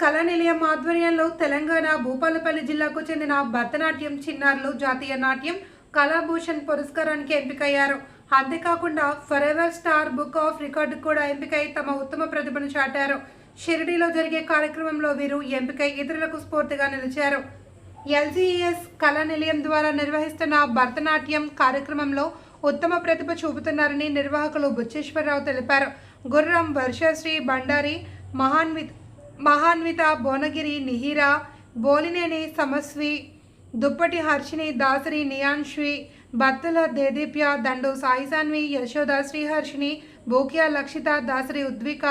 కళా నిలయం ఆధ్వర్యంలో తెలంగాణ భూపాలపల్లి జిల్లాకు చెందిన భరతనాట్యం చిన్నారులు జాతీయ నాట్యం కళాభూషణ్ పురస్కారానికి ఎంపికయ్యారు. అంతేకాకుండా forever star book of record కూడా ఎంపికై తమ ఉత్తమ ప్రతిభను చాటారు. షిరిడీలో జరిగే కార్యక్రమంలో వీరు ఎంపికై ఇతరులకు స్ఫూర్తిగా నిలిచారు. ఎల్జీఎస్ కళా నిలయం ద్వారా నిర్వహిస్తున్న భరతనాట్యం కార్యక్రమంలో ఉత్తమ ప్రతిభ చూపుతున్నారని నిర్వాహకులు బుచ్చేశ్వరరావు తెలిపారు. గుర్రం వర్షశ్రీ బండారి మహాన్విత్ మహాన్విత భువనగిరి నిహిరా బోలినేని సమస్వి దుప్పటి హర్షిని దాసరి నియాన్శ్వి బత్తుల దేదీప్య దండు సాయిసాన్వి యశోద శ్రీహర్షిని బోకియా లక్షిత దాసరి ఉద్విక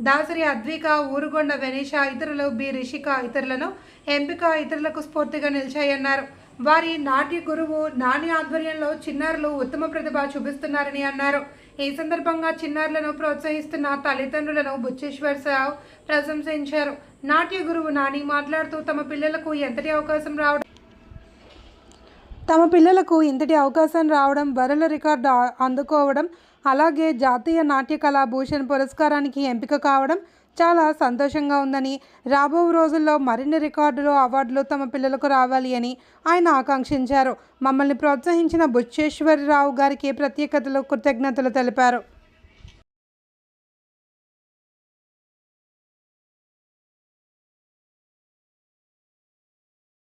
దాసరి అద్విక ఊరుగొండ వెనీష ఇతరులు బి రిషిక ఇతరులను ఎంపిక ఇతరులకు స్ఫూర్తిగా నిలిచాయన్నారు. వారి నాట్య గురువు నాని ఆధ్వర్యంలో చిన్నారులు ఉత్తమ ప్రతిభ చూపిస్తున్నారని అన్నారు. ఈ సందర్భంగా చిన్నారులను ప్రోత్సహిస్తున్న తల్లిదండ్రులను బుచ్చేశ్వరరావు ప్రశంసించారు. నాట్య గురువు నాని మాట్లాడుతూ తమ పిల్లలకు ఎంతటి అవకాశం రావడం తమ పిల్లలకు ఇంతటి అవకాశం రావడం వరల రికార్డు అందుకోవడం అలాగే జాతీయ నాట్య కళా భూషణ్ పురస్కారానికి ఎంపిక కావడం చాలా సంతోషంగా ఉందని రాబో రోజుల్లో మరిన్ని రికార్డులు అవార్డులు తమ పిల్లలకు రావాలి అని ఆయన ఆకాంక్షించారు. మమ్మల్ని ప్రోత్సహించిన బుచ్చేశ్వరరావు గారికి ప్రత్యేకతలు కృతజ్ఞతలు తెలిపారు.